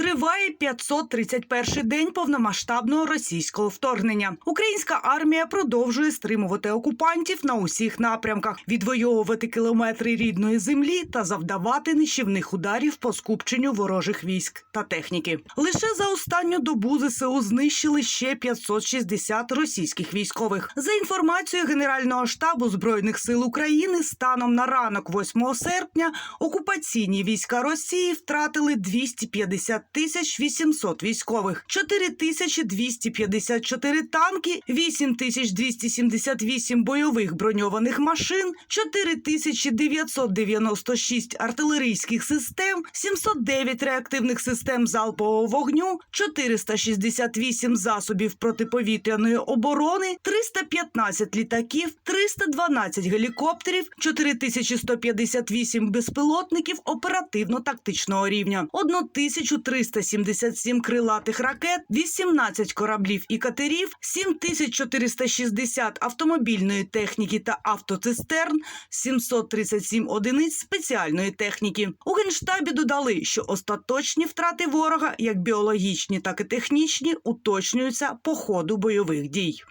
Триває 531-й день повномасштабного російського вторгнення. Українська армія продовжує стримувати окупантів на усіх напрямках, відвоювати кілометри рідної землі та завдавати нищівних ударів по скупченню ворожих військ та техніки. Лише за останню добу ЗСУ знищили ще 560 російських військових. За інформацією Генерального штабу збройних сил України, станом на ранок 8 серпня окупаційні війська Росії втратили 250 тисяч 800 військових, 4 тисячі 254 танки, 8 тисяч 278 бойових броньованих машин, 4 тисячі 996 артилерійських систем, 709 реактивних систем залпового вогню, 468 засобів протиповітряної оборони, 315 літаків, 312 гелікоптерів, 4158 безпілотників оперативно-тактичного рівня, 1377 крилатих ракет, 18 кораблів і катерів, 7460 автомобільної техніки та автоцистерн, 737 одиниць спеціальної техніки. У генштабі додали, що остаточні втрати ворога, як біологічні, так і технічні, уточнюються по ходу бойових дій.